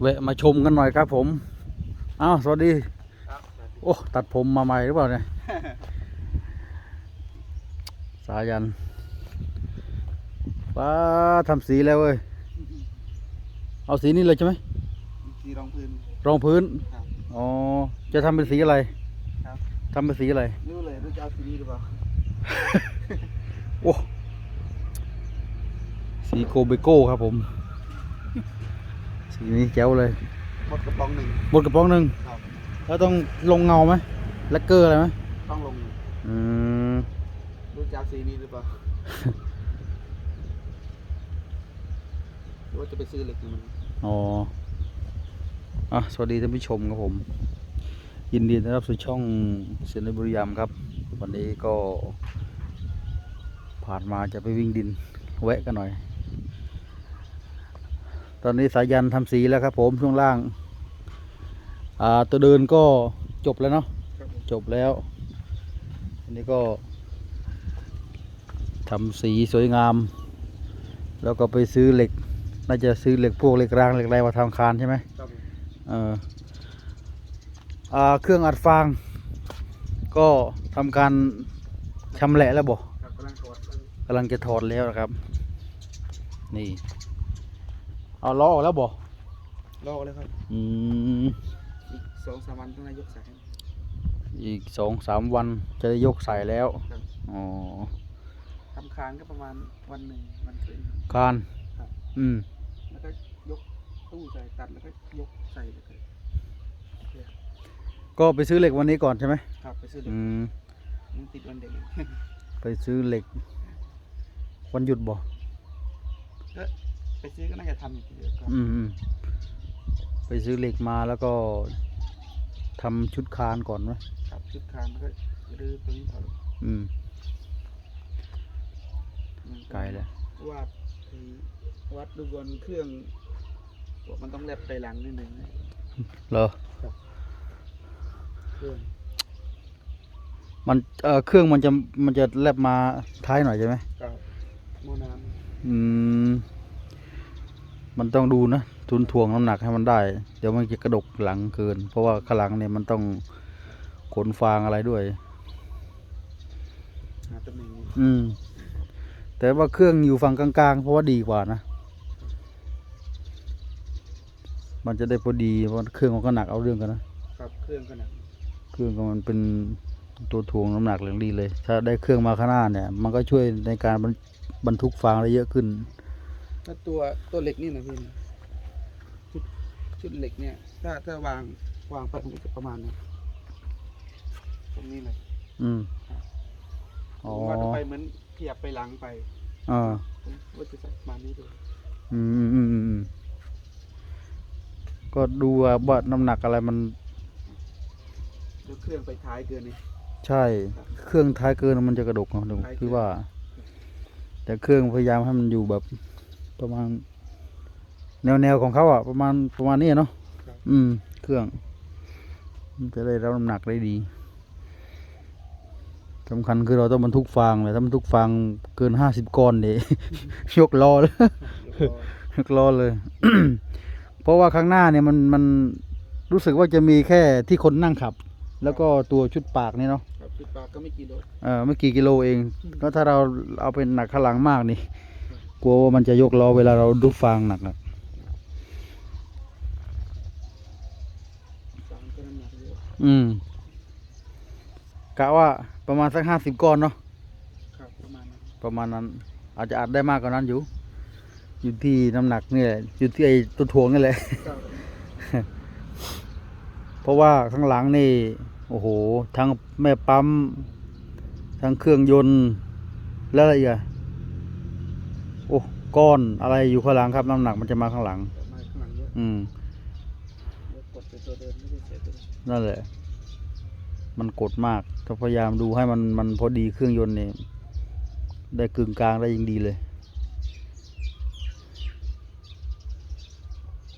แวะมาชมกันหน่อยครับผม อ้าวสวัสดีครับโอ้ ตัดผมมาใหม่หรือเปล่าเนี่ย สายันป้าทำสีแล้วเว้ย เอาสีนี้เลยใช่ไหมสีรองพื้น รองพื้นครับอ๋อ จะทำเป็นสีอะไรครับทำเป็นสีอะไรไม่รู้เลยรู้จะเอาสีนี้หรือเปล่า โอ้ สีโกเบโก้ครับผม สีนี้แจ๋วเลยหมดกระป๋องหนึ่งหมดกระป๋องหนึ่งครับแล้วต้องลงเงาไหมแลกเกอร์อะไรไหมต้องลงอืมรู้จะเอาสีนี้หรือเปล่าหรือว่าจะไปซื้อเหล็กมันอ๋ออะสวัสดีท่านผู้ชมครับผม ยินดีต้อนรับสู่ช่องเซนบุรียามครับ วันนี้ก็ ผ่านมาจะไปวิ่งดินแวะกันหน่อย ตอนนี้สายันทำสีแล้วครับผมช่วงล่าง อ่าตัวเดินก็จบแล้วเนาะครับผมจบแล้ว อันนี้ก็ทำสีสวยงาม แล้วก็ไปซื้อเหล็ก น่าจะซื้อเหล็กพวกเหล็กรางเหล็กอะไรมาทำคานใช่ไหมครับผมเอออ่าเครื่องอัดฟาง ก็ทำการชำแหละแล้วบ่ครับกำลังถอดกำลังจะถอดแล้วนะครับ นี่ เอาล้อออกแล้วบ่ลอกเลยครับอืมอีกสองสามวันต้องนายกสาย อีกสองสามวันจะได้ยกใส่แล้วครับ อ๋อทำคานก็ประมาณวันหนึ่งวันคืนคานครับ อืมแล้วก็ยกตู้ใส่ตัดแล้วก็ยกใส่เลยครับก็ไปซื้อเหล็กวันนี้ก่อนใช่ไหมครับไปซื้อเหล็กอืมยังติดวันเด็กไปซื้อเหล็ก วันหยุดบ่ ไปซื้อก็น่าจะทำอยู่เยอะครับอืมอืมไปซื้อเหล็กมาแล้วก็ทำชุดคานก่อนไหมครับชุดคานแล้วก็รื้อตรงนี้ถอดอืมมันไกลแล้ววาดไอ้วัดดูบนเครื่องบอกมันต้องแลบไปหลังนิดหนึ่งนะเหรอเครื่องมันเอ่อเครื่องมันจะมันจะแลบมาท้ายหน่อยใช่ไหมกับหม้อน้อืม มันต้องดูนะทุนถ่วงน้ำหนักให้มันได้ เดี๋ยวมันจะกระดกหลังเกิน เพราะว่าข้างหลังเนี่ยมันต้องขนฟางอะไรด้วยำหาตำแหน่งนี้อืม แต่ว่าเครื่องอยู่ฝั่งกลางๆ เพราะว่าดีกว่านะ มันจะได้พอดีเพราะเครื่องมันก็หนักเอาเรื่องกันนะครับเครื่องขนาดเครื่องก็มันเป็นตัวถ่วงน้ำหนักอย่างดีเลย ถ้าได้เครื่องมาข้างหน้าเนี่ย มันก็ช่วยในการบรรบรรทุกฟางได้เยอะขึ้น ถ้าตัวตัวเหล็กนี่นะพี่นะชุดชุดเหล็กเนี่ย ถ้าถ้าวางวางไปมันก็จะประมาณนี้ตรงนี้เลยอืมอ๋อวาดไปเหมือนเพียบไปหลังไปอ่าผมว่าจะใส่ประมาณนี้ดูอืมอืมอืมอืมก็ดูว่าว่าน้ำหนักอะไรมันเดี๋ยวเครื่องไปท้ายเกินนี่ใช่ เครื่องท้ายเกินมันจะกระดกเนาะดูท้ายเกินพี่ว่า แต่เครื่องพยายามให้มันอยู่แบบ ประมาณ แนวแนวๆของเขาอะ ประมาณประมาณนี้เนาะครับอืม เครื่อง มันจะได้รับน้ำหนักได้ดีสำคัญคือเราต้องบรรทุกฟางเลยถ้าบรรทุกฟางเกินห้าสิบก้อนเดยกล้อเลยเดี๋ยวรอยกล้อเลย เพราะว่าข้างหน้าเนี่ยมันมันรู้สึกว่าจะมีแค่ที่คนนั่งขับ แล้วก็ตัวชุดปากนี่เนาะครับจุดปากก็ไม่กี่โลเออไม่กี่กิโลเองแล้วถ้าเราเอาเป็นหนักข้างหลังมากนี่ กลัวว่ามันจะยกล้อเวลาเราดุฟางหนักนะฟางก็น้ำหนักเยอะอืมกะว่าประมาณสักห้าสิบก้อนเนาะครับประมาณนั้นประมาณนั้น อาจจะอัดได้มากกว่านั้นอยู่ อยู่ที่น้ำหนักนี่แหละอยู่ที่ไอ้ตัวถ่วงนี่แหละ ครับเพราะว่าข้างหลังนี่ โอ้โห ทั้งแม่ปั๊ม ทั้งเครื่องยนต์ แล้วอะไรอีกอะโอ้ ก้อนอะไรอยู่ข้างหลังครับน้ำหนักมันจะมาข้างหลังแต่มาข้างหลังเยอะอืม เดี๋ยวกดไปตัวเดิมไม่ได้เสียตัวเดิมนั่นแหละ มันกดมาก ถ้าพยายามดูให้มันมันพอดีเครื่องยนต์เนี่ยได้กึ่งกลางได้ยิ่งดีเลย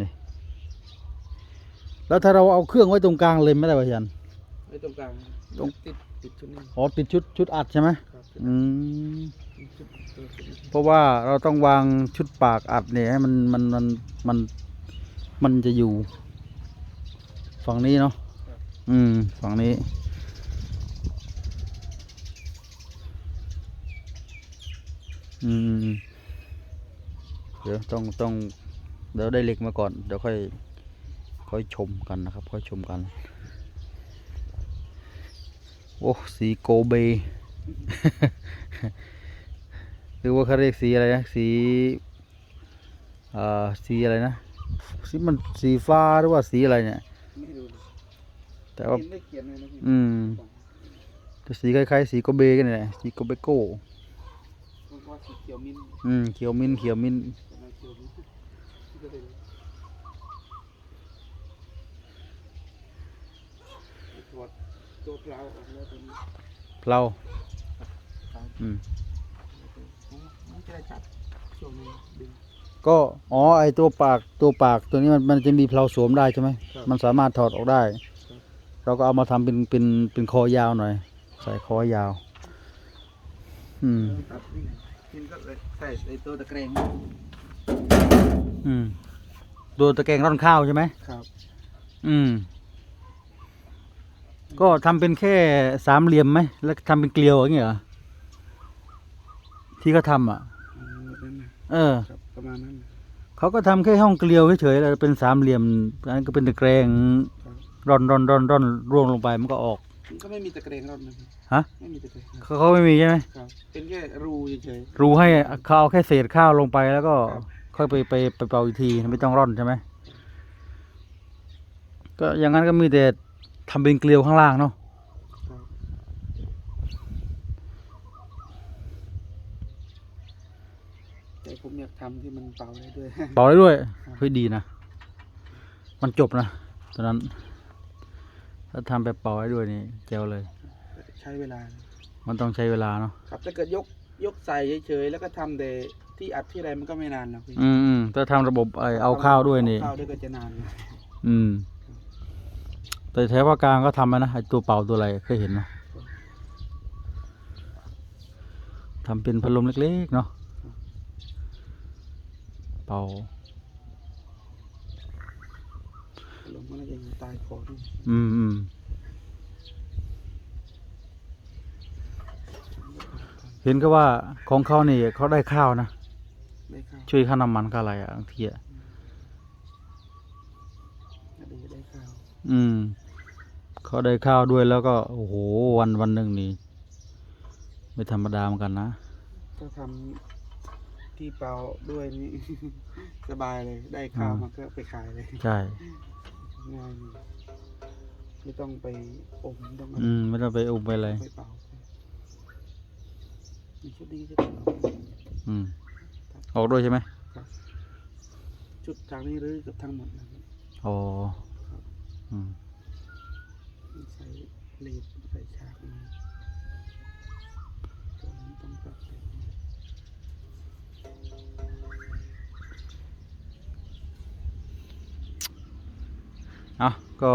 นี่ แล้วถ้าเราเอาเครื่องไว้ตรงกลางเลยไม่ได้ป่ะยันไว้ตรงกลางตรง ติดติดชุดนี้อ๋อติดชุดชุดอัดใช่ไหมครับอืม เพราะว่าเราต้องวางชุดปากอัดเนี่ยให้มันมันมันมันมันจะอยู่ ฝั่งนี้เนาะอืม ฝั่งนี้ อืม เดี๋ยวต้องต้องเดี๋ยวได้เหล็กมาก่อน เดี๋ยวค่อย ค่อยชมกันนะครับ ค่อยชมกัน โอ้ สีโกเบ หรือว่าเขาเรียกสีอะไรนะสีอ่าสีอะไรนะสีมันสีฟ้าหรือว่าสีอะไรเนี่ย ไม่รู้เลยแต่ว่าเห็นได้เขียนเลยนะพี่อืม แต่สีคล้ายๆสีโกเบกันนี่แหละสีโกเบโก้มันว่าสีเขียวมิ้นท์อืมเขียวมิ้นท์เขียวมิ้นท์แต่ไม่เขียวมิ้นท์ก็เลยถอดตัวเปล่าออกแล้วตัวนี้เพลาครับอืม มันจะได้จับช่วงนี้ดึง ก็อ๋อไอตัวปากตัวปากตัวนี้มันมันจะมีเพลาสวมได้ใช่ไหมครับ มันสามารถถอดออกได้ครับเราก็เอามาทำเป็นเป็นเป็นคอยาวหน่อย ใส่คอยาว อืม ตัดนี่นี่ก็เลยใส่ไอ้ตัวตะเกรงอืมตัวตะแกรงร่อนข้าวใช่ไหม ครับอืม ก็ทำเป็นแค่สามเหลี่ยมไหม แล้วทำเป็นเกลียวอย่างเงี้ยเหรอที่เขาทำอะอืมนั่นนะ เออ ครับประมาณนั้นนะเขาก็ทำแค่ห้องเกลียวเฉยๆแล้วเป็นสามเหลี่ยมอันนั้นก็เป็นตะแกรงครับ ร่อนร่อนร่อนร่อนร่วงลงไปมันก็ออก มันก็ไม่มีตะเกรงรอดนะพี่ฮะ ไม่มีตะเกรงครับเขาเขาไม่มีใช่ไหมครับ เป็นแค่รูเฉย รูให้เขาเอาแค่เศษข้าวลงไปแล้วก็ครับ ค่อยไปไปไปเป่าอีกทีไม่ต้องร่อนใช่ไหมก็อย่างนั้นก็มีแต่ทำเป็นเกลียวข้างล่างเนาะ ๆครับแต่ผมอยาก ทำที่มันเป่าได้ด้วย เป่าได้ด้วยครับเฮ้ยดีนะ มันจบนะตอนนั้น ถ้าทำแบบเป่าได้ด้วยนี่เจ๋วเลย ใช้เวลา มันต้องใช้เวลาเนาะครับถ้าเกิดยกยกใส่เฉยๆแล้วก็ทำแต่ที่อัดที่อะไรมันก็ไม่นานนะพี่อืมอืมถ้าทำระบบไอเอาข้าวด้วยนี่เอาข้าวด้วยก็จะนานนะอืม แต่แถวภาคกลางก็ทำมานะไอตัวเป่าตัวอะไรเคยเห็นนะทำเป็นพัดลมเล็กๆเนาะ เป่าลงมันก็จะตายคอด้วยอืมอืมเห็นก็ว่าของเขานี่เขาได้ข้าวนะ ได้ข้าวช่วยค่าน้ำมันค่าอะไรอะบางทีอะก็ดีได้ข้าว อืม เขาได้ข้าวด้วยแล้วก็ โอ้โห วันวันหนึ่งนี่ ไม่ธรรมดาเหมือนกันนะถ้าทำ ที่เปล่าด้วยนี่ สบายเลย ได้ข้าวอืมมันก็ไปขายเลยใช่ ง่ายเลยไม่ต้องไปอมไม่ต้องอืม ไม่ต้องไปอุบไปอะไรไปเป่ามีชุดนี้ชุดอืม ออกด้วยใช่ไหมชุดทางนี้หรือเกับทั้งหมดนะครับอ๋อ อืมใส่เลดใส่ฉากนี้ตัวนี้ต้องตัดเลย อะ ก็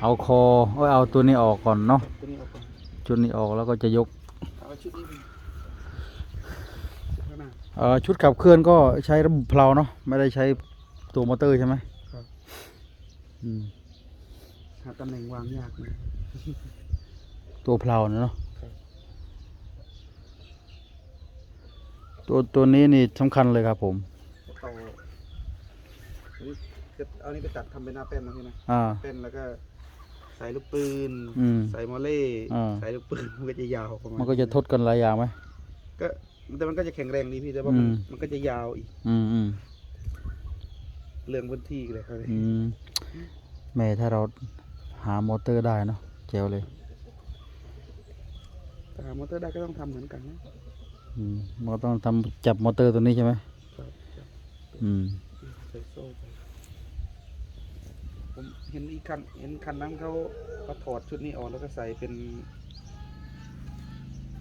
เอาคอเอ้ยเอาตัวนี้ออกก่อนเนาะตัวนี้ออกก่อนชุดนี้ออกแล้วก็จะยกเอาชุดนี้เป็นชุดข้างหน้า เอ่อชุดขับเคลื่อนก็ใช้ระบบเพลาเนาะไม่ได้ใช้ตัวมอเตอร์ใช่ไหมครับ อืมหาตำแหน่งวางยากนะ ตัวเพลาเนี่ยเนาะครับ ตัวตัวนี้นี่สำคัญเลยครับผม ต่ออันนี้ จะเอานี่ไปตัดทำเป็นหน้าแป้นนะพี่นะอ่าเป็นแล้วก็ ใส่ลูกปืน อืมใส่มอเล่อ่า ใส่ลูกปืนมันก็จะยาวประมาณมันก็จะทดกันหลายอย่างไหม ก็แต่มันก็จะแข็งแรงดีพี่แต่ว่ามันอืม มันก็จะยาวอีกอืมอืมเรื่องพื้นที่เลยครับอืมแม่ถ้าเราหามอเตอร์ได้เนาะเจ๋วเลย แต่หามอเตอร์ได้ก็ต้องทำเหมือนกันนะ อืมมันก็ต้องทำจับมอเตอร์ตัวนี้ใช่ไหมครับครับอืม ใส่โซ่ไป ผมเห็นอีกคันเห็นคันนั้นเขาเขาถอดชุดนี้ออกแล้วก็ใส่เป็น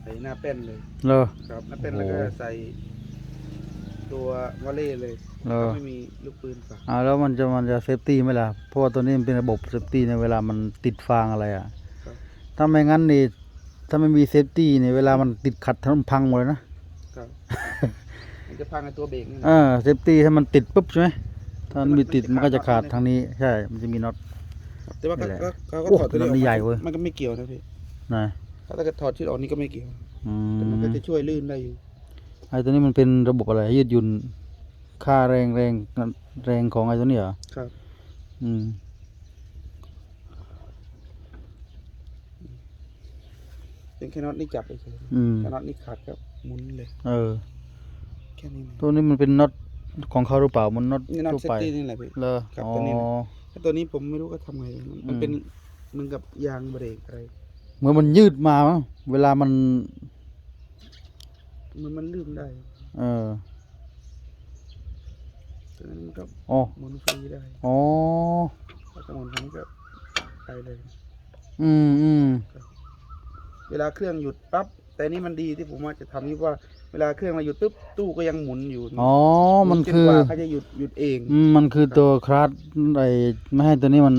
ใส่หน้าแป้นเลยเลอครับหน้าแป้นโอ้แล้วโห ก็ใส่ตัววอลเล่เลยเลอไม่มีลูกปืนฝังอ่าแล้วมันจะมันจะเซฟตี้ไหมล่ะ เพราะว่าตัวนี้มันเป็นระบบเซฟตี้ในเวลามันติดฟางอะไรอะ ครับถ้าไม่งั้นนี่ถ้าไม่มีเซฟตี้เนี่ยเวลามันติดขัดทำพังหมดเลยนะครับ มันจะพังในตัวเบรกนี่นะเออเซฟตี้ถ้ามันติดปุ๊บใช่ไหม ถ้ามันมีติดมันก็จะขาดทางนี้ใช่ มันจะมีน็อต แต่ว่าก็นี่แหละก็เขาก็โอ้ถอดตัวนี้อมันอกใหญ่เว้ยมันก็ไม่เกี่ยวนะพี่นะถ้าเกิดถอดชุดออกนี่ก็ไม่เกี่ยวอืแต่มันก็มจะช่วยลื่นได้อยู่ไอ้ตัวนี้มันเป็นระบบอะไรยืดหยุ่นค่าแรงแรงแรงของไอ้ตัวนี้เหรอครับอืมเป็นแค่น็อตนี่จับไปเฉยอืมแค่น็อตนี่ขาดครับหมุนเลย เออ แค่นี้นะตัวนี้มันเป็นน็อต ของเขาหรือเปล่ามันน็อตนี่น็อตทั่วเซฟไปตี้นี่แหละพี่ เลอครับอ๋อตัวนี้นะ แต่ตัวนี้ผมไม่รู้ก็ทำไง มันมันอืมเป็นเหมือนกับยางเบรกอะไร เหมือนมันยืดมามั้งเวลามัน มันมันลื่นได้เออตัวนั้นมันก็อ๋อหมุนฟรีได้อ๋อแล้วก็หมุนครั้งก็ไปเลย อืมอืมเวลาเครื่องหยุดปั๊บ แต่นี่มันดีที่ผมว่าจะทำนี่ว่าเวลาเครื่องมาหยุดปุ๊บตู้ก็ยังหมุนอยู่อ๋อ มันจคือ กว่าเขาจะหยุดหยุดเองอืมมันคือตัวคลัตช์ไอ้ไม่ให้ตัวนี้มัน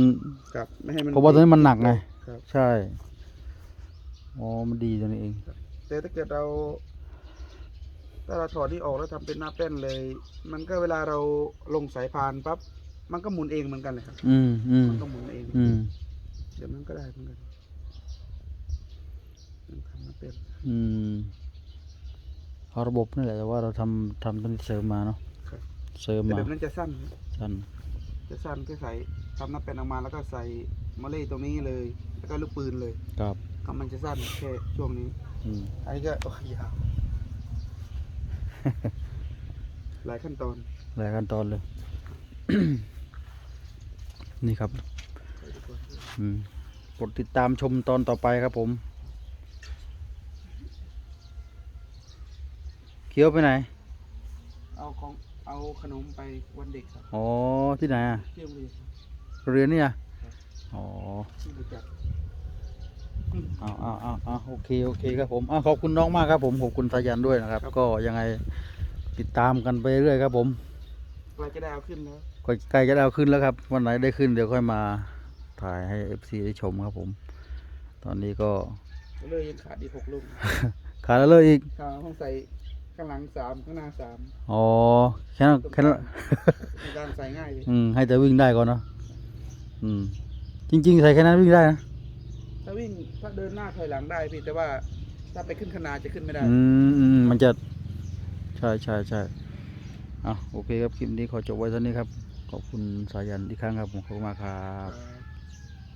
ครับไม่ให้มันเพราะว่าตัวนี้มันหนักไง ครับ ใช่ อ๋อ มันดีตัวนี้เอง แต่ถ้าเกิดเรา ถ้าเราถอดที่ออกแล้วทำเป็นหน้าแป้นเลย มันก็เวลาเราลงสายพานปั๊บมันก็หมุนเองเหมือนกันเลยครับอืมอืมมันก็หมุนเองอืม เดี๋ยวมันก็ได้เหมือนกัน มันทำหน้าแป้นอืมเอาระบบนี่แหละแต่ว่าเราทำทำตัวนี้เสริมมาเนาะครับ เสริมแต่มาแบบนั้นจะสั้นสั้นจะสั้นแค่ใส่ทำหน้าแป้นออกมาแล้วก็ใส่มะเล่ตรงนี้เลย แล้วก็ลูกปืนเลยครับก็มันจะสั้นแค่ช่วงนี้อืมอันนี้ก็โอ้ยยาว หลายขั้นตอน หลายขั้นตอนเลย นี่ครับ อืมกดติดตามชมตอนต่อไปครับผม เคี้ยวไปไหน เอาของเอาขนมไปวันเด็กครับอ๋อ ที่ไหนอะที่โรงเรียนครับเรียนนี่อะอ๋อ ที่รู้จักเอาเอาเอาเอาโอเค โอเคครับผมเอาขอบคุณน้องมากครับผม ขอบคุณสายันด้วยนะครับ ก็ยังไงติดตามกันไปเรื่อยครับผมเราจะได้เอาขึ้นแล้วก็ใกล้จะได้เอาขึ้นแล้วครับ วันไหนได้ขึ้นเดี๋ยวค่อยมาถ่ายให้ FC ได้ชมครับผม ตอนนี้ก็เลยยังขาดอีกหกลูก ขาดแล้วเลยอีกข้างห้องใส่ ข้างหลังสามข้างหน้าสามอ๋อแค่นั้นแค่นั้นในการใส่ง่ายเลยอืมให้แต่วิ่งได้ก่อนเนาะอืม จริง ๆ ใส่แค่นั้นวิ่งได้นะถ้าวิ่งถ้าเดินหน้าถอยหลังได้พี่แต่ว่าถ้าไปขึ้นขนาจะขึ้นไม่ได้ อืมอืมมันจะ ใช่ใช่ใช่อะโอเคครับคลิปนี้ขอจบไว้เท่านี้ครับ ขอบคุณสายันอีกครั้งครับผมขอบคุณมากครับครับ